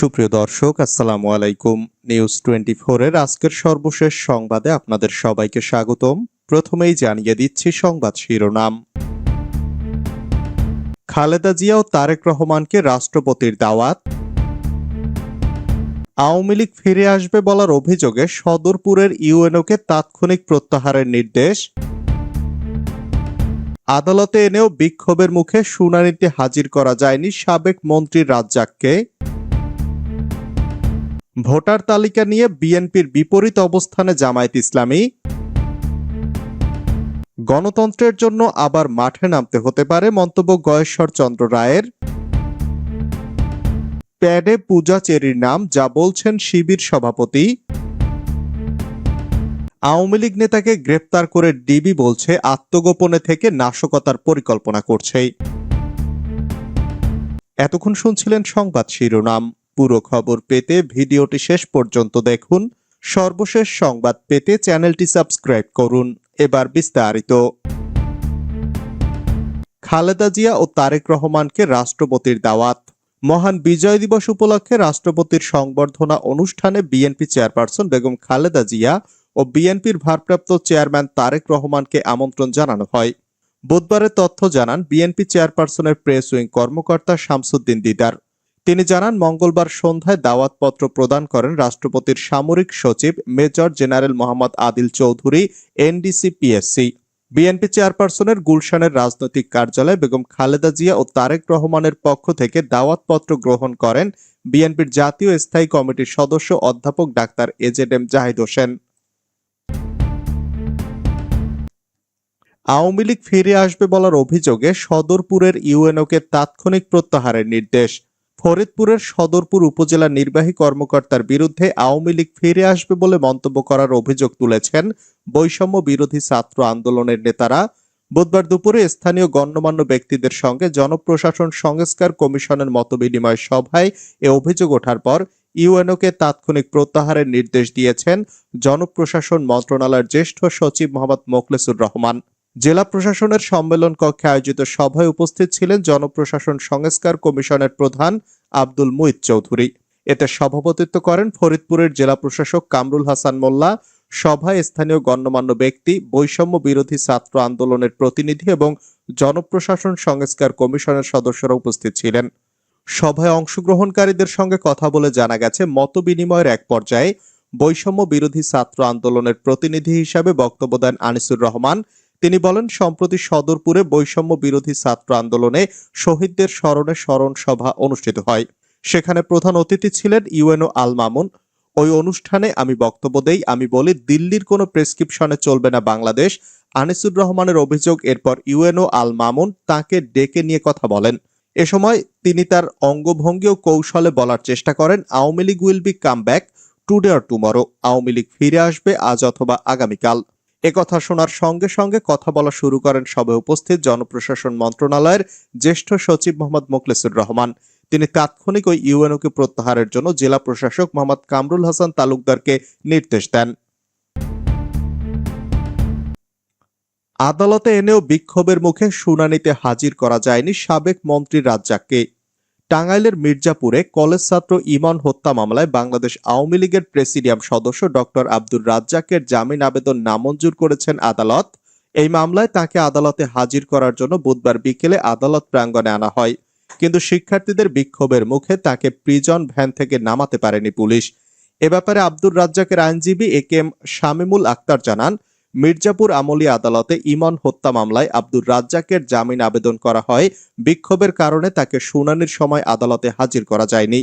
সুপ্রিয় দর্শক, আসসালামু আলাইকুম। নিউজ টোয়েন্টি এর আজকের সর্বশেষ সংবাদে আপনাদের সবাইকে স্বাগতম। প্রথমেই জানিয়ে দিচ্ছি সংবাদ শিরোনাম। খালেদা জিয়া ও তারেক রহমানকে রাষ্ট্রপতির দাওয়াত। আওয়ামী লীগ ফিরে আসবে বলার অভিযোগে সদরপুরের ইউএনওকে তাৎক্ষণিক প্রত্যাহারের নির্দেশ। আদালতে এনেও বিক্ষোভের মুখে শুনানিতে হাজির করা যায়নি সাবেক মন্ত্রী রাজ্জাককে। ভোটার তালিকা নিয়ে বিএনপির বিপরীত অবস্থানে জামায়াত ইসলামী। গণতন্ত্রের জন্য আবার মাঠে নামতে হতে পারে মন্তব্য গয়েশ্বর চন্দ্র রায়ের। প্যাডে পূজা চেরির নাম, যা বলছেন শিবির সভাপতি। আওয়ামী লীগ নেতাকে গ্রেপ্তার করে ডিবি বলছে, আত্মগোপনে থেকে নাশকতার পরিকল্পনা করছে এতক্ষণ শুনছিলেন সংবাদ শিরোনাম। পুরো খবর পেতে ভিডিওটি শেষ পর্যন্ত দেখুন। সর্বশেষ সংবাদ পেতে চ্যানেলটি সাবস্ক্রাইব করুন। এবার বিস্তারিত। খালেদা জিয়া ও তারেক রহমানকে রাষ্ট্রপতির দাওয়াত। মহান বিজয় দিবস উপলক্ষে রাষ্ট্রপতির সংবর্ধনা অনুষ্ঠানে বিএনপি চেয়ারপারসন বেগম খালেদা জিয়া ও বিএনপির ভারপ্রাপ্ত চেয়ারম্যান তারেক রহমানকে আমন্ত্রণ জানানো হয়। বুধবারের তথ্য জানান বিএনপি চেয়ারপারসনের প্রেস উইং কর্মকর্তা শামসুদ্দিন দিদার। তিনি জানান, মঙ্গলবার সন্ধ্যায় দাওয়াতপত্র প্রদান করেন রাষ্ট্রপতির সামরিক সচিব major general Mohammad Adil Chowdhury, NDC PSC. BNP চেয়ারপারসনের গুলশানের রাজনৈতিক কার্যালয়ে বেগম খালেদা জিয়া ও তারেক রহমানের পক্ষ থেকে দাওয়াতপত্র গ্রহণ করেন বিএনপির জাতীয় স্থায়ী কমিটির সদস্য অধ্যাপক doctor AZ M Zahid Hossain. Awami league ফিরে আসবে বলার অভিযোগে সদরপুরের ইউএনওকে তাৎক্ষণিক প্রত্যাহারের নির্দেশ। ফরিদপুরের সদরপুর উপজেলা নির্বাহী কর্মকর্তার বিরুদ্ধে আওয়ামী লীগ ফিরে আসবে বলে মন্তব্য করার অভিযোগ তুলেছেন বৈষম্য বিরোধী ছাত্র আন্দোলনের নেতারা। বুধবার দুপুরে স্থানীয় গণ্যমান্য ব্যক্তিদের সঙ্গে জনপ্রশাসন সংস্কার কমিশনের মতবিনিময় সভায় এ অভিযোগ ওঠার পর ইউএনওকে তাৎক্ষণিক প্রত্যাহারের নির্দেশ দিয়েছেন জনপ্রশাসন মন্ত্রণালয়ের জ্যেষ্ঠ সচিব মোহাম্মদ মোখলেসুর রহমান। জেলা প্রশাসনের সম্মেলন কক্ষে আয়োজিত সভায় উপস্থিত ছিলেন জনপ্রশাসন সংস্কার কমিশনের প্রধান আব্দুল মুইত চৌধুরী। এতে সভাপতিত্ব করেন ফরিদপুরের জেলা প্রশাসক কামরুল হাসান মোল্লা, সভায় স্থানীয় গণ্যমান্য ব্যক্তি, বৈষম্য বিরোধী ছাত্র আন্দোলনের প্রতিনিধি এবং জনপ্রশাসন সংস্কার কমিশনের সদস্যরা উপস্থিত ছিলেন। সভায় অংশগ্রহণকারীদের সঙ্গে কথা বলে জানা গেছে মত বিনিময়ের এক পর্যায়ে বৈষম্য বিরোধী ছাত্র আন্দোলনের প্রতিনিধি হিসাবে বক্তব্য দেন আনিসুর রহমান তিনি বলেন, সম্প্রতি সদরপুরে বৈষম্য বিরোধী ছাত্র আন্দোলনে শহীদদের স্মরণে স্মরণ সভা অনুষ্ঠিত হয়। সেখানে প্রধান অতিথি ছিলেন ইউএনও আল মামুন। ওই অনুষ্ঠানে আমি বক্তব্য দেই, আমি বলি, দিল্লির কোনো প্রেসক্রিপশনে চলবে না বাংলাদেশ। আনিসুর রহমানের অভিযোগ, এরপর ইউএনও আল মামুন তাকে ডেকে নিয়ে কথা বলেন। এ সময় তিনি তার অঙ্গভঙ্গি ও কৌশলে বলার চেষ্টা করেন, Awami league will be come back today or tomorrow. Awami league ফিরে আসবে আজ অথবা আগামীকাল। একথা শোনার সঙ্গে সঙ্গে কথা বলা শুরু করেন সবে উপস্থিত জনপ্রশাসন মন্ত্রণালয়ের জ্যেষ্ঠ সচিব মোহাম্মদ মোখলেসুর রহমান। তিনি তাৎক্ষণিক ওই ইউএনওকে প্রত্যাহারের জন্য জেলা প্রশাসক মোহাম্মদ কামরুল হাসান তালুকদারকে নির্দেশ দেন। আদালতে এনেও বিক্ষোভের মুখে শুনানিতে হাজির করা যায়নি সাবেক মন্ত্রী রাজ্জাককে। টাঙ্গাইলের মির্জাপুরে কলেজ ছাত্র ইমন হত্যা মামলায় বাংলাদেশ আওয়ামী লীগের প্রেসিডিয়াম সদস্য ডক্টর আব্দুর রাজ্জাকের জামিন আবেদন নামঞ্জুর করেছেন আদালত। এই মামলায় তাকে আদালতে হাজির করার জন্য বুধবার বিকেলে আদালত প্রাঙ্গণে আনা হয়। কিন্তু শিক্ষার্থীদের বিক্ষোভের মুখে তাকে প্রিজন ভ্যান থেকে নামাতে পারেনি পুলিশ। এ ব্যাপারে আব্দুর রাজ্জাকের আইনজীবী এ কে এম শামিমুল আক্তার জানান মির্জাপুর আমলি আদালতে ইমন হত্যা মামলায় আব্দুর রাজ্জাকের জামিন আবেদন করা হয়। বিক্ষোভের কারণে তাকে শুনানির সময় আদালতে হাজির করা যায়নি।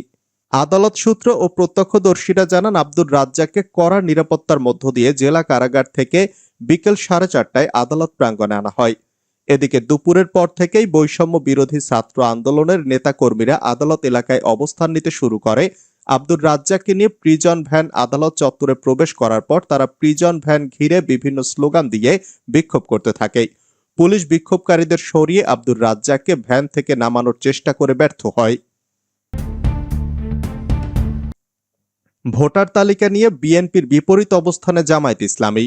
আদালত সূত্র ও প্রত্যক্ষদর্শীরা জানান, আব্দুর রাজ্জাককে কড়া নিরাপত্তার মধ্য দিয়ে জেলা কারাগার থেকে বিকেল সাড়ে চারটায় আদালত প্রাঙ্গণে আনা হয়। এদিকে দুপুরের পর থেকেই বৈষম্য বিরোধী ছাত্র আন্দোলনের নেতাকর্মীরা আদালত এলাকায় অবস্থান নিতে শুরু করে। আব্দুর রাজ্জাককে নিয়ে প্রিজন ভ্যান আদালত চত্বরে প্রবেশ করার পর তারা প্রিজন ভ্যান ঘিরে বিভিন্ন স্লোগান দিয়ে বিক্ষোভ করতে থাকে। পুলিশ বিক্ষোভকারীদের সরিয়ে আব্দুর রাজ্জাককে ভ্যান থেকে নামানোর চেষ্টা করে ব্যর্থ হয়। ভোটার তালিকা নিয়ে বিএনপির বিপরীত অবস্থানে জামায়াত ইসলামী।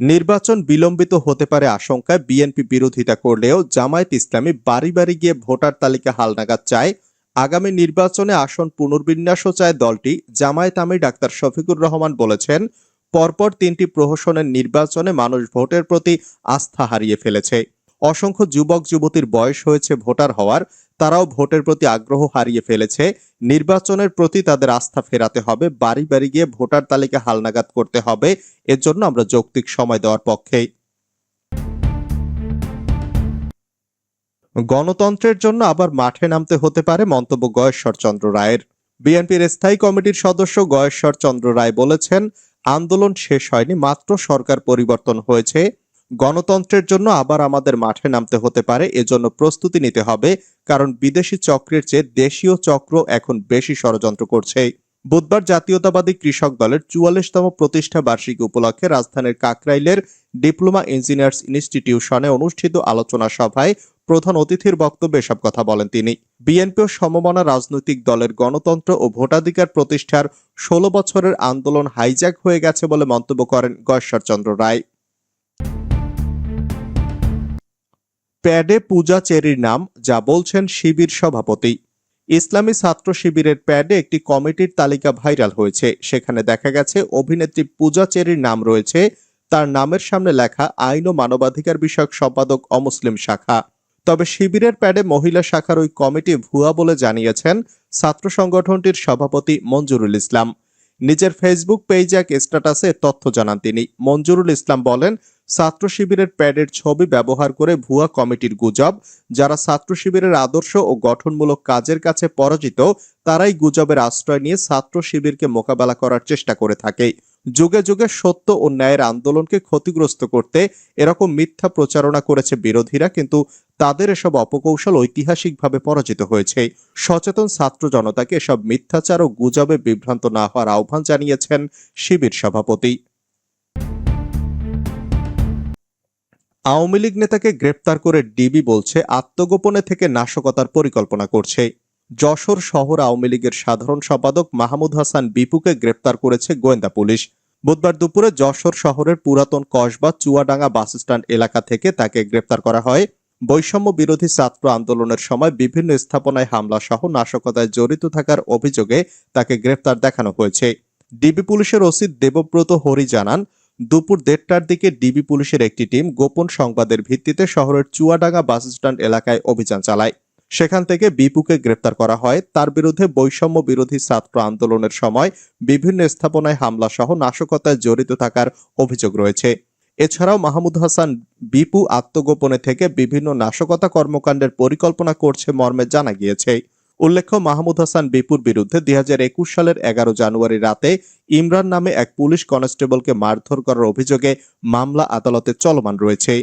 নির্বাচন বিলম্বিত হতে পারে আশঙ্কায় বিএনপি বিরোধিতা করলেও জামায়াত ইসলামী বাড়ি বাড়ি গিয়ে ভোটার তালিকা হালনাগাদ চায়। আগামী নির্বাচনে আসন পুনর্বিন্যাসও চায় দলটি। জামায়াত আমির ডাক্তার শফিকুর রহমান বলেছেন, পরপর তিনটি প্রহসনের নির্বাচনে মানুষ ভোটের প্রতি আস্থা হারিয়ে ফেলেছে। অসংখ্য যুবক, যুবতীর বয়স হয়েছে ভোটার হওয়ার, তারাও ভোটের প্রতি আগ্রহ হারিয়ে ফেলেছে। নির্বাচনের প্রতি তাদের আস্থা ফেরাতে হবে, বাড়ি বাড়ি গিয়ে ভোটার তালিকা হালনাগাদ করতে হবে। এর জন্য আমরা যৌক্তিক সময় দেওয়ার পক্ষেই গণতন্ত্রের জন্য আবার মাঠে নামতে হতে পারে মন্তব্য গয়েশ্বর চন্দ্র রায়ের। বিএনপির স্থায়ী কমিটির সদস্য গয়েশ্বর চন্দ্র রায় বলেছেন, আন্দোলন শেষ হয়নি, মাত্র সরকার পরিবর্তন হয়েছে। গণতন্ত্রের জন্য আবার আমাদের মাঠে নামতে হতে পারে, এজন্য প্রস্তুতি নিতে হবে, কারণ বিদেশি চক্রের চেয়ে দেশীয় চক্র এখন বেশি ষড়যন্ত্র করছে। বুধবার জাতীয়তাবাদী কৃষক দলের চুয়াল্লিশতম প্রতিষ্ঠা বার্ষিকী উপলক্ষে রাজধানীর কাকরাইলের ডিপ্লোমা ইঞ্জিনিয়ার্স ইনস্টিটিউশনে অনুষ্ঠিত আলোচনা সভায় প্রধান অতিথির বক্তব্যে এসব কথা বলেন তিনি। বিএনপি ও সমমনা রাজনৈতিক দলের গণতন্ত্র ও ভোটাধিকার প্রতিষ্ঠার ষোলো বছরের আন্দোলন হাইজ্যাক হয়ে গেছে বলে মন্তব্য করেন চন্দ্র রায়। প্যাডে পূজা চেরির নাম, যা বলছেন শিবির সভাপতি। ইসলামী ছাত্র শিবিরের প্যাডে একটি কমিটির তালিকা ভাইরাল হয়েছে। সেখানে দেখা গেছে, অভিনেত্রী পূজা চেরির নাম রয়েছে। তার নামের সামনে লেখা আইন ও মানবাধিকার বিষয়ক সম্পাদক অমুসলিম শাখা। তবে শিবিরের প্যাডে মহিলা শাখার ওই কমিটি ভুয়া বলে জানিয়েছেন ছাত্র সংগঠনটির সভাপতি মঞ্জুরুল ইসলাম। নিজের ফেসবুক পেজে এক স্ট্যাটাসে তথ্য জানান তিনি। মঞ্জুরুল ইসলাম বলেন, ছাত্র শিবিরের প্যাডের ছবি ব্যবহার করে ভুয়া কমিটির গুজব, যারা ছাত্র শিবিরের আদর্শ ও গঠনমূলক কাজের কাছে পরাজিত, তারাই গুজবের আশ্রয় নিয়ে ছাত্র শিবিরকে মোকাবেলা করার চেষ্টা করে থাকে। যুগে যুগে সত্য ও ন্যায়ের আন্দোলনকে ক্ষতিগ্রস্ত করতে এরকম মিথ্যা প্রচারণা করেছে বিরোধীরা, কিন্তু তাদের এসব অপকৌশল ঐতিহাসিকভাবে পরাজিত হয়েছে। সচেতন ছাত্র জনতাকে এসব মিথ্যাচার ও গুজবে বিভ্রান্ত না হওয়ার আহ্বান জানিয়েছেন শিবির সভাপতি। আওয়ামী লীগ নেতাকে গ্রেপ্তার করে ডিবি বলছে, আত্মগোপনে থেকে নাশকতার পরিকল্পনা করছে। যশোর শহর আওয়ামী লীগের সাধারণ সম্পাদক মাহমুদ হাসান বিপুকে গ্রেপ্তার করেছে গোয়েন্দা পুলিশ। বুধবার দুপুরে যশোর শহরের পুরাতন কসবা চুয়াডাঙ্গা বাসস্ট্যান্ড এলাকা থেকে তাকে গ্রেপ্তার করা হয়। বৈষম্য বিরোধী ছাত্র আন্দোলনের সময় বিভিন্ন স্থাপনায় হামলা সহ নাশকতায় জড়িত থাকার অভিযোগে তাকে গ্রেপ্তার দেখানো হয়েছে। ডিবি পুলিশের ওসি দেবব্রত হরি জানান, দুপুর দেড়টার দিকে ডিবি পুলিশের একটি টিম গোপন সংবাদের ভিত্তিতে শহরের চুয়াডাঙ্গা বাসস্ট্যান্ড এলাকায় অভিযান চালায়। সেখান থেকে বিপুকে গ্রেপ্তার করা হয়। তার বিরুদ্ধে বৈষম্য বিরোধী ছাত্র আন্দোলনের সময় বিভিন্ন স্থাপনায় হামলা সহ নাশকতায় জড়িত থাকার অভিযোগ রয়েছে। এছাড়াও মাহমুদ হাসান বিপু আত্মগোপনে থেকে বিভিন্ন নাশকতা কর্মকাণ্ডের পরিকল্পনা করছে মর্মে জানা গিয়েছে। উল্লেখ্য, মাহমুদ হাসান বিপুর বিরুদ্ধে দুই একুশ সালের এগারো জানুয়ারি রাতে ইমরান নামে এক পুলিশ কনস্টেবলকে মারধর করার অভিযোগে মামলা আদালতে চলমান রয়েছে।